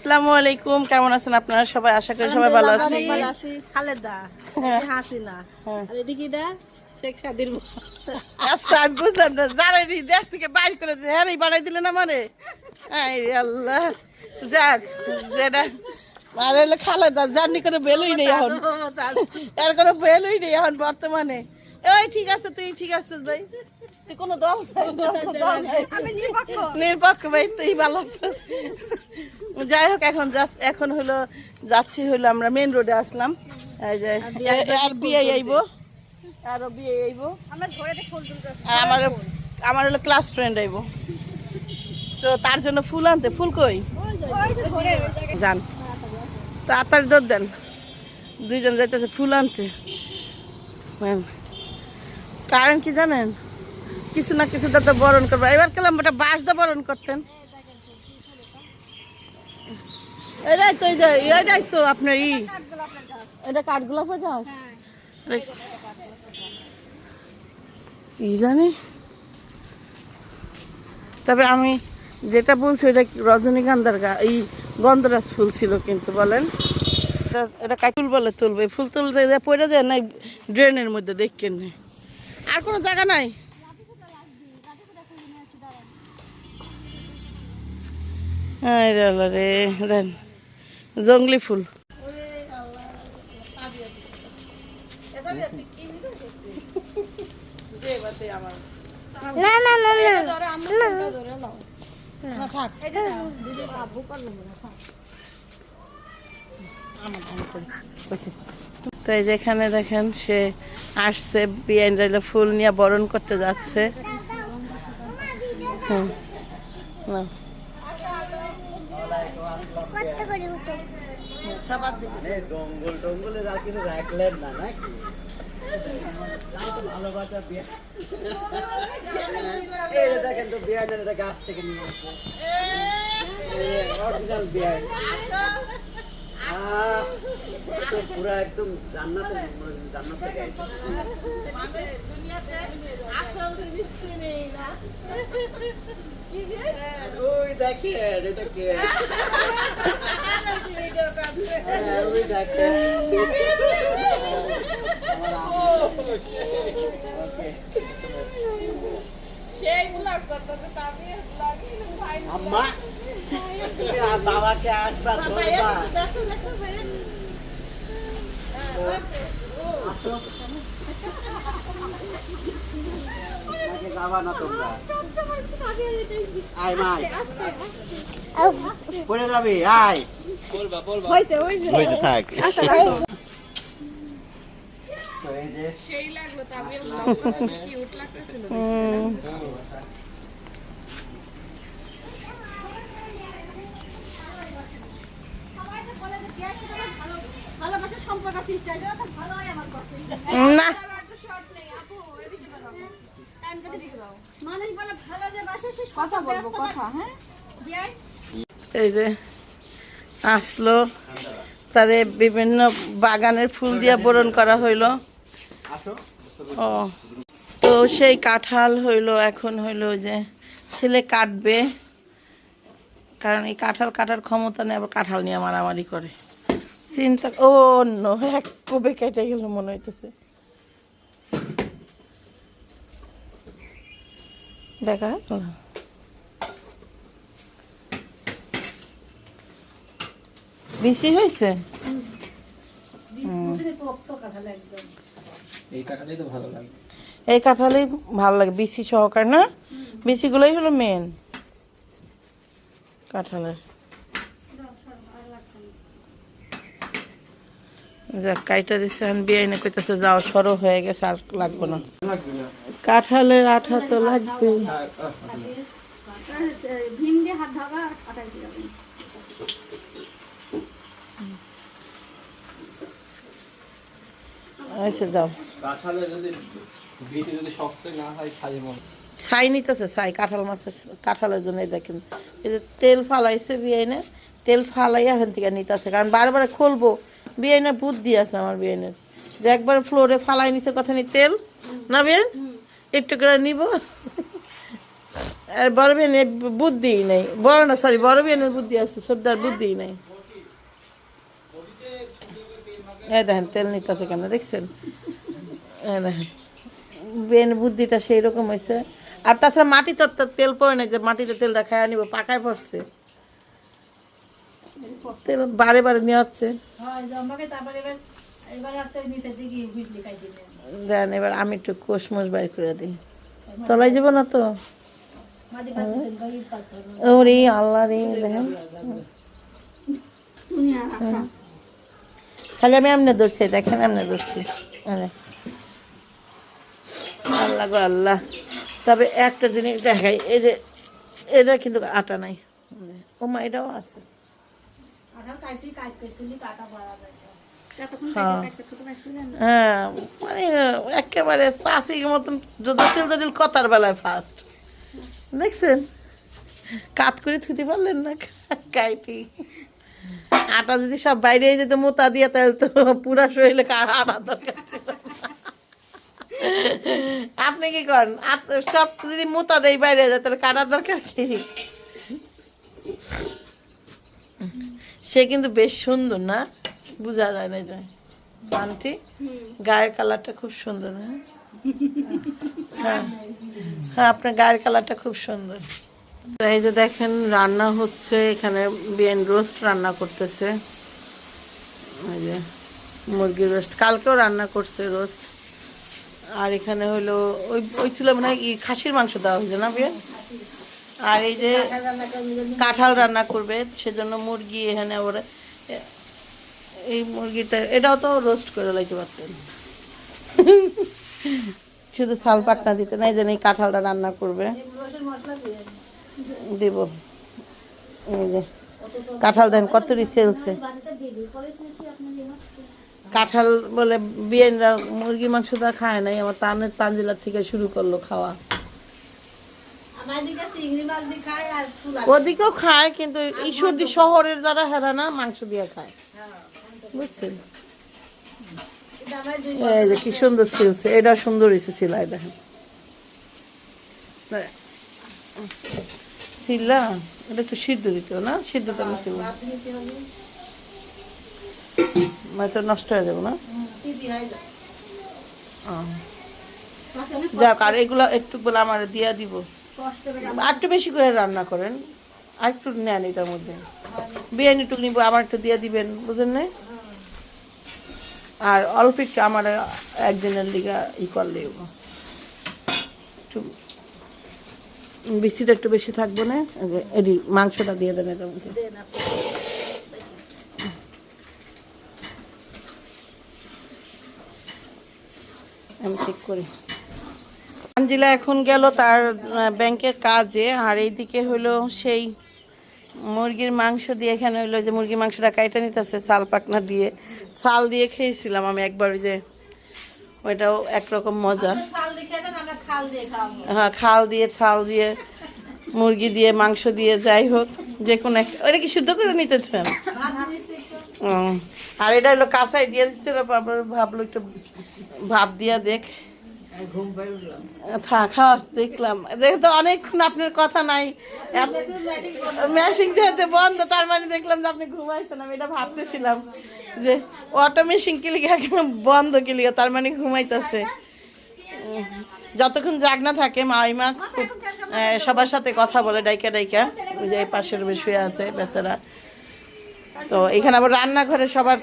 আসসালামু আলাইকুম কেমন আছেন আপনারা সবাই? আশা করি সবাই ভালো আছেন। খালেদা হ্যাঁ। হাসিনা। হ্যাঁ। আর এদিকে দা শেখ সাদির আচ্ছা আমি বুঝলাম না যারা এই দেশ থেকে বাইর হ্যাঁ বানাই দিলেন আমারে? আই আল্লাহ। যাক যেটা আর হলো খালেদা জার্নি করে বেলুই নেই এখন। এর কোনো বেলুই নেই এখন বর্তমানে। ওই ঠিক আছে তুই ঠিক আছিস ভাই? কোনো দল। নিরপেক্ষ। ভাই তুই ভালো যাই হোক এখন এখন হলো যাচ্ছি হলো আমরা মেন রোডে আসলাম। আর বিয়ে আইবো। আরও বিয়ে আইবো। আমরা আমার হলো ক্লাস ফ্রেন্ড আইবো। তো তার জন্য ফুল আনতে ফুল কই? যান। তাড়াতাড়ি দৌড় দেন। দুইজন যাইতেছে ফুল আনতে। ম্যাম কারণ কি জানেন? কিছু না কিছু তো বরণ করব। এবার কেলাম ওটা বাঁশ দা বরণ করতেন। এটাই তো তো জানি। তবে আমি যেটা বলছি এটা রজনীগন্ধার গা, এই গন্ধরাজ ফুল ছিল কিন্তু, বলেন। এটা- কাকুল বলে তুলবে। ফুল তুলতে পড়ে যায় না ড্রেনের মধ্যে দেখছেন না আর কোনো জায়গা নাই? রে দেন। জঙ্গলি ফুল। না না না না। না তো এই যেখানে দেখেন সে আসছে বিয়ান রাইলে ফুল নিয়ে বরণ করতে যাচ্ছে। হুম সবার দিকে। জঙ্গল টঙ্গলে যা কিছু রাখলেন না নাকি? ভালোবাসা বিয়ে। এই দেখেন তো বিয়ানের এটা গাছ থেকে নিয়ে অরিজিনাল বিয়ান পুরো একদম জান্নাতে জান্নাত ওই দেখেন এটা কে? হ্যাঁ, ওই দেখেন। আম্মা বাবাকে আসবা ধরবা আসো। আমাকে যাবা না তোমরা আয় মাই পড়ে যাবি আয় হয়েছে হয়েছে থাক তো এই যে হুম ভালোবাসার সম্পর্ক সৃষ্টি হয় যত ভালো হয় আমার পাশে না। মানুষ বলে ভালো যে বাসে সে কথা বলব কথা হ্যাঁ? এই যে আসলো তারে বিভিন্ন বাগানের ফুল দিয়ে বরণ করা হইল। ও তো সেই কাঁঠাল হইল এখন হইল যে ছেলে কাটবে। কারণ এই কাঁঠাল কাটার ক্ষমতা নেই আবার কাঁঠাল নিয়ে মারামারি করে। চিন্তা ও অন্য এক কবে কেটে গেল মনে হইতেছে। দেখা? বেশি হয়েছে এই টাকাটাই তো লাগে। এই কাঁঠালেই ভালো লাগে বিসি সহকার না? বিসিগুলোই হলো মেন কাঁঠালের। যাক কাইটা দিচ্ছে আমি বিয়ে এনে কইতেছে যাও সরো হয়ে গেছে আর লাগবে না। কাঁঠালের আঠা তো লাগবে। আচ্ছা যাও। ছাই নিতেছে ছাই কাঁঠাল মাছের কাঁঠালের জন্য দেখেন। এই যে তেল ফালাইছে বিয়াইনে তেল ফালাইয়া এখান থেকে নিতেছে কারণ বারবার খুলবো। বিয়াইনের বুদ্ধি আছে আমার বিয়াইনের। যে একবার ফ্লোরে ফালাই নিছে কথা নি তেল? না বিয়ান একটু করে নিব। আর বড় বিয়ানের বুদ্ধি নেই। বড় না সরি বড় বিয়ানের বুদ্ধি আছে ছোটটার বুদ্ধি নেই। এই দেখেন, তেল নিতেছে কেন দেখছেন? এই দেখেন বেন বুদ্ধিটা সেই রকম হয়েছে আর তাছাড়া মাটি তো তেল পড়ে না যে মাটিতে তেলটা খায় নিব, পাকায় পড়ছে। বারে বারে নিয়ে হচ্ছে দেন এবার আমি একটু কোষমোষ বাইর করে দিই। তলায় যাব না তো? ওরে আল্লাহ রে দেখেন। একটা খালি আমি এমনি ধরছি দেখেন এমনি ধরছি। আল্লাহ গো আল্লাহ। তবে একটা জিনিস দেখাই এই যে এটা কিন্তু আটা নাই। ও মা এটাও আছে। হ্যাঁ। হ্যাঁ মানে একেবারে চাষির মতন জটিল জটিল কথার বেলায় ফার্স্ট দেখছেন? কাত করে থুতে পারলেন না? আটা যদি সব বাইরে যেত মোতা দিয়ে তাহলে তো পুরা শরীরে কা- আটা দরকার ছিল। আপনি কি করেন? সব যদি মোতা দেয় বাইরে যায় তাহলে কাটার দরকার কি? সে কিন্তু বেশ সুন্দর, না? বোঝা যায় না যায় আন্টি গায়ের কালারটা খুব সুন্দর হ্যাঁ? হ্যাঁ। হ্যাঁ আপনার গায়ের কালারটা খুব সুন্দর। এই যে দেখেন, রান্না হচ্ছে, এখানে বিয়েন রোস্ট রান্না করতেছে। এই যে মুরগির রোস্ট কালকেও রান্না করছে রোস্ট আর এখানে হলো, ওই ওই ছিল মানে খাসির মাংস দেওয়া হয়েছে না বিয়ে আর এই যে কাঁঠাল রান্না করবে, সেজন্য মুরগি এখানে আবার এই মুরগিটা, এটাও তো রোস্ট করে লাইতে পারতেন। শুধু শাল পাকনা দিতে নাই যেন এই কাঁঠালটা রান্না করবে। দেব। এই যে, কাঁঠাল দেন কত রিসেলছে কাঁঠাল বলে বিয়েনরা মুরগি মাংস মাংসটা খায় নাই, আমার তানের তানজিলার থেকে শুরু করল খাওয়া। ওদিকেও খায়, কিন্তু ঈশ্বরদী শহরের যারা হেরা না, মাংস দিয়ে খায়। বুঝছেন? কি সুন্দর সিলছে এটা সুন্দর হয়েছে সিলাই, দেখেন। সিল্লা এটা একটু সিদ্ধ দিতে না? সিদ্ধটা নষ্ট মানে তো নষ্ট হয়ে যাব না। যাক, আর এগুলো একটু বলে আমার দিয়া দিব। কষ্ট করে আর একটু বেশি করে রান্না করেন। আর একটু নেন এটার মধ্যে। বিরিয়ানি টুক নিবো আমার একটু দিয়ে দিবেন বুঝলেন না আর অল্প একটু আমার একদিনের লিগা ই করলে একটু বেশিটা একটু বেশি থাকব না? এডি মাংসটা দিয়ে দেন এটার মধ্যে। আমি ঠিক করি। আঞ্জিলা এখন গেল তার ব্যাংকের কাজে আর এইদিকে হলো সেই মুরগির মাংস দিয়ে এখানে হলো যে মুরগির মাংসটা কাইটা নিতেছে চাল পাকনা দিয়ে। চাল দিয়ে খেয়েছিলাম আমি একবার ওই যে ওইটাও একরকম মজা। হ্যাঁ খাল দিয়ে ছাল দিয়ে মুরগি দিয়ে মাংস দিয়ে যাই হোক যে কোনো একটা। ওইটা কি শুদ্ধ করে নিতেছেন? আর এটা হলো কাঁচাই দিয়ে দিচ্ছিল ভাবলো একটু ভাব দিয়া দেখ। খাওয়া দেখলাম। যেহেতু অনেকক্ষণ আপনার কথা নাই যেহেতু বন্ধ তার মানে দেখলাম যে আপনি ঘুমাইছেন আমি এটা ভাবতেছিলাম যে অটো মেশিন কিলিগা বন্ধ কিলিগা তার মানে ঘুমাইতেছে। যতক্ষণ জাগনা থাকে মাইমা খুব সবার সাথে কথা বলে ডাইকা ডাইকা ওই যে পাশের শুয়ে আছে বেচারা। তো এখানে আবার রান্নাঘরে সবার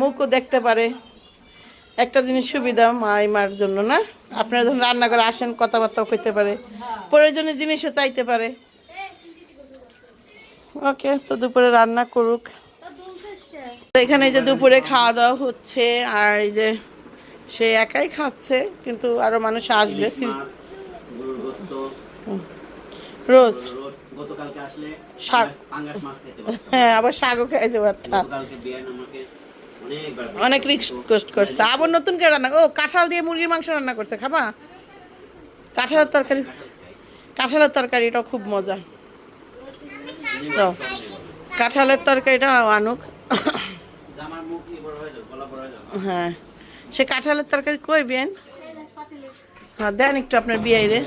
মুখও দেখতে পারে। একটা জিনিস সুবিধা মাইমার জন্য না? আপনারা যখন রান্নাঘরে আসেন কথাবার্তাও কইতে পারে প্রয়োজনীয় জিনিসও চাইতে পারে। ওকে তো দুপুরে রান্না করুক। তো এখানে যে দুপুরে খাওয়া দাওয়া হচ্ছে আর এই যে সে একাই খাচ্ছে কিন্তু আরও মানুষ আসবে রোস্ট। শাক। হ্যাঁ আবার শাকও খাইতে পারতাম। অনেক রিকোয়েস্ট করছে। আবার নতুন করে রান্না ও কাঁঠাল দিয়ে মুরগির মাংস রান্না করছে খাবা? কাঁঠালের তরকারি। কাঁঠালের তরকারিটাও খুব মজা। কাঁঠালের তরকারিটা আনুক। হয়ে। সে কাঁঠালের তরকারি কই বেন? হ্যাঁ দেন একটু আপনার বিয়ে রে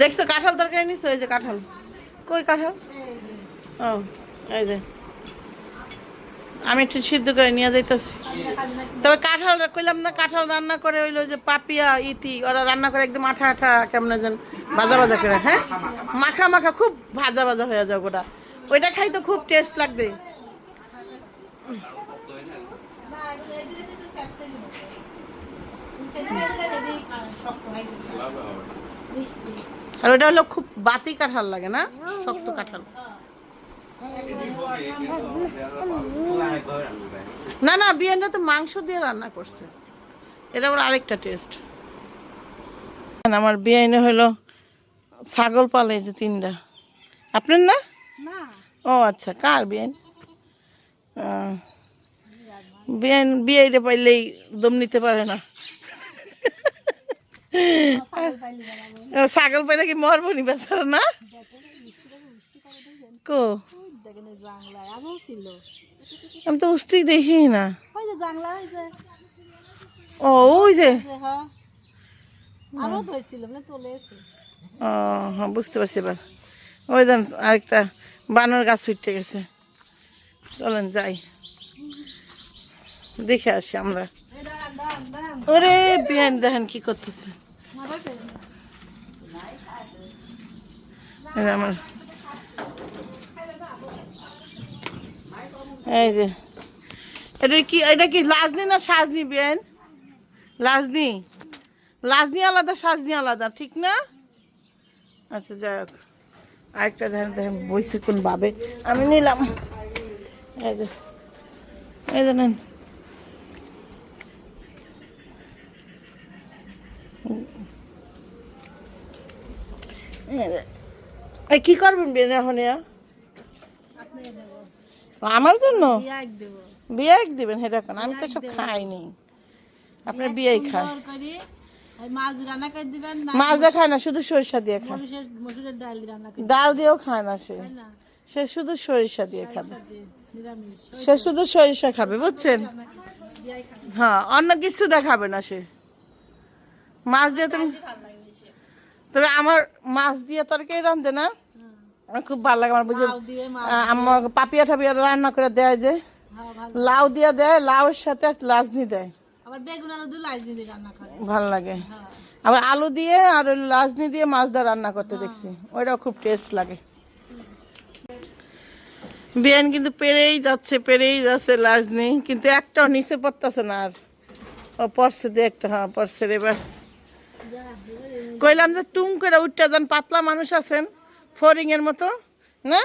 দেখছ কাঁঠাল তরকারি নিছো? ওই যে কাঁঠাল। কই কাঁঠাল? ও এই যে। আমি একটু সিদ্ধ করে নিয়ে যাইতেছি। তবে কাঁঠাল কইলাম না, কাঁঠাল রান্না করে ওইলো যে পাপিয়া, ইতি, ওরা রান্না করে একদম আঠা আঠা কেমন যেন ভাজা ভাজা করে হ্যাঁ? মাখা মাখা খুব ভাজা ভাজা হয়ে যাও ওটা। ওইটা খাই তো খুব টেস্ট লাগবে। আর ওটা হলো খুব বাতি কাঁঠাল লাগে না? শক্ত কাঁঠাল। না না বিরিয়ানিটা তো মাংস দিয়ে রান্না করছে। এটা আবার আরেকটা টেস্ট আমার বিরিয়ানি হলো ছাগল পালে যে তিনটা। আপনার না? না। ও আচ্ছা কার বিয়ান বিয়াইতে পাইলেই দম নিতে পারে না। ও, ছাগল পাইলে কি মরবো নি বেচারা না? কো? দেখেন জাংলায় আগেও ছিল। আমি তো উস্তি দেখি না। ওই যে জাংলা ওই যে ও ওই যে। যে হ্যাঁ। মানে চলে এসে। ও হ্যাঁ বুঝতে পারছি এবার। ওই যান আরেকটা বানর গাছ উঠতে গেছে। চলেন যাই। দেখে আসি আমরা। ওরে বিয়ান দেখেন কি করতেছে। যে আমার এই যে। এটা কি এটা কি লাজনি না সাজনি বিয়ান লাজনি। লাজনি আলাদা, সাজনি আলাদা, ঠিক না? আচ্ছা যাই হোক। আরেকটা দেখেন দেখেন, বইছে কোন ভাবে আমি নিলাম। এই যে এই যে। কি করবেন বিয়ে এখন? আমার জন্য? এক বিয়ে দিবেন সেটা কেন আমি তো সব খাইনি। আপনার বিয়েই সুন্দর মাছ দিয়ে খায় না শুধু সরিষা দিয়ে খায় ডাল দিয়েও খায় না সে। সে শুধু সরিষা দিয়ে খাবে। সে শুধু সরিষা খাবে বুঝছেন? হ্যাঁ অন্য কিছু দেখাবে না সে। মাছ দিয়ে তুমি তবে আমার মাছ দিয়ে তরকারি রান্ধে না? খুব ভালো লাগে আমার বুঝে আমার পাপিয়া টাপিয়া রান্না করে দেয় যে। হ্যাঁ লাউ দিয়ে দেয় লাউয়ের সাথে লাজনি দেয়। আবার বেগুন আলু দিয়ে লাইজ দিয়ে রান্না করে। ভালো লাগে। হ্যাঁ। আবার আলু দিয়ে আর লাজনি দিয়ে মাছ দিয়ে রান্না করতে দেখছি। ওইটাও খুব টেস্ট লাগে। বিয়ান কিন্তু পেরেই যাচ্ছে পেরেই যাচ্ছে লাজনি। কিন্তু একটাও নিচে পড়তেছে না আর। ও পড়ছে যে একটা হ্যাঁ পড়ছে এবার। কইলাম যে টুম করে উঠতে যান পাতলা মানুষ আছেন। ফরিং এর মতো না?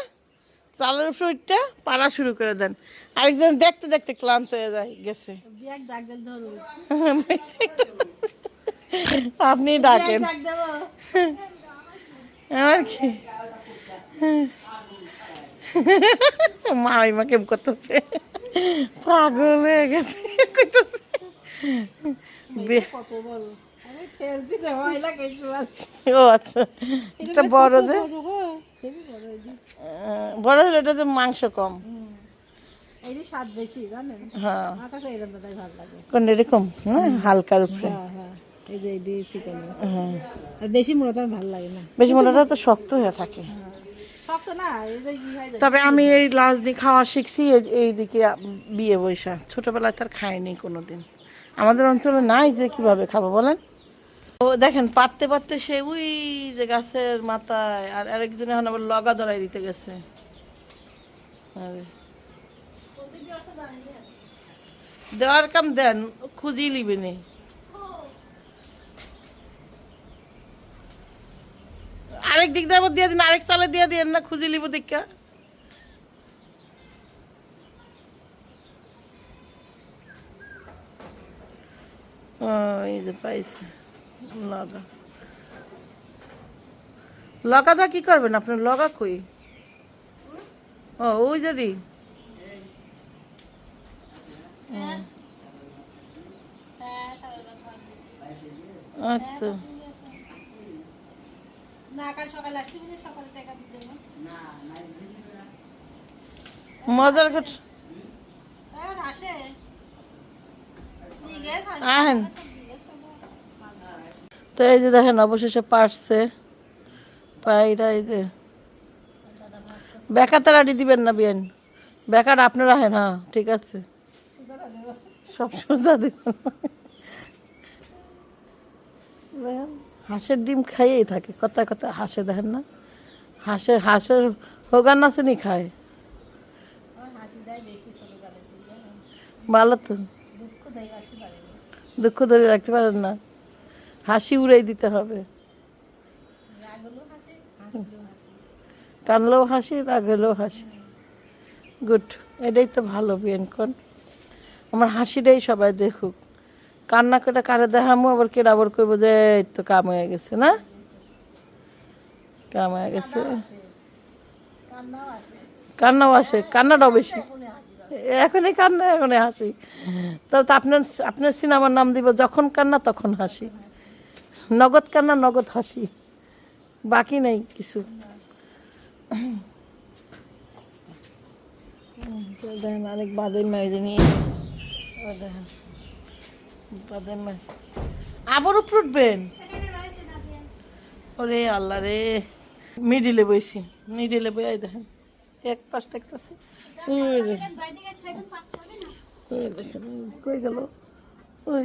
চালের উপরে উঠটা পাড়া শুরু করে দেন। আরেকজন দেখতে দেখতে ক্লান্ত হয়ে যায় গেছে। আপনি ডাকেন। আমার কি? মা কেম করতেছে। পাগল হয়ে গেছে ও আচ্ছা এটা বড় যে হেবি বড় এই যে। আহ, বড় হলে এটা যে মাংস কম। বেশি হ্যাঁ। ভালো লাগে। কোন এরকম? হালকার উপরে এই যে আর বেশি মোটা তো ভালো লাগে না। বেশি মোটাটা তো শক্ত হয়ে থাকে। হয় তবে আমি এই লাজনি খাওয়া শিখছি এই- এইদিকে বিয়ে বৈশা ছোটবেলায় তার খাইনি কোনোদিন। আমাদের অঞ্চলে নাই যে কীভাবে খাব বলেন? দেখেন পারতে পারতে সে ওই যে গাছের মাথায় আর আরেকজন এখন আবার লগা ধরাই দিতে গেছে। দেওয়ার কাম দেন খুঁজি লিবে নি। আরেক দিক দিয়ে দিয়ে দিন, আরেক সালে দিয়ে দিন না খুঁজি লিব দেখা। এই যে পাইছে। লগা লগাটা কি করবেন আপনার লগা কই? ও ওই জরি আচ্ছা। মজার কথা এবার আসে নিয়ে গেছে আহেন তো এই যে দেখেন, অবশেষে পারছে। পায়রা এই যে। বেকা তাড়াটি দিবেন না, বিয়ান? বেকার আপনারা হ্যাঁ ঠিক আছে। সব সোজা দেবেন। হাঁসের ডিম খাইয়েই থাকে। কথা কথা হাঁসে, দেখেন না। হাঁসে হাঁসের হোগান নাচুনি খায়। ভালো তো। দুঃখ ধরে রাখতে পারেন না। হাসি উড়াই দিতে হবে। কানলেও হাসি রাগ হলেও হাসি। গুড এটাই তো ভালো বিয়েনক্ষণ আমার হাসিটাই সবাই দেখুক। কান্না করে কারে দেখামো, আবার কেডা আবার কইব যে তো কাম হয়ে গেছে, না? কাম হয়ে গেছে। কান্নাও আসে। কান্নাটাও বেশি। এখনই কান্না, এখনই হাসি। তবে তো আপনার আপনার সিনেমার নাম দিব, যখন কান্না, তখন হাসি। নগদ কান্না নগদ হাসি? বাকি নাই কিছু। দেখেন আবার উপর উঠবেন? ওরে আল্লাহ রে। মিডিলে বইছি, মিডিলে বই দেখেন, এক পাশ দেখতেছে। দেখেন কই গেল? ওই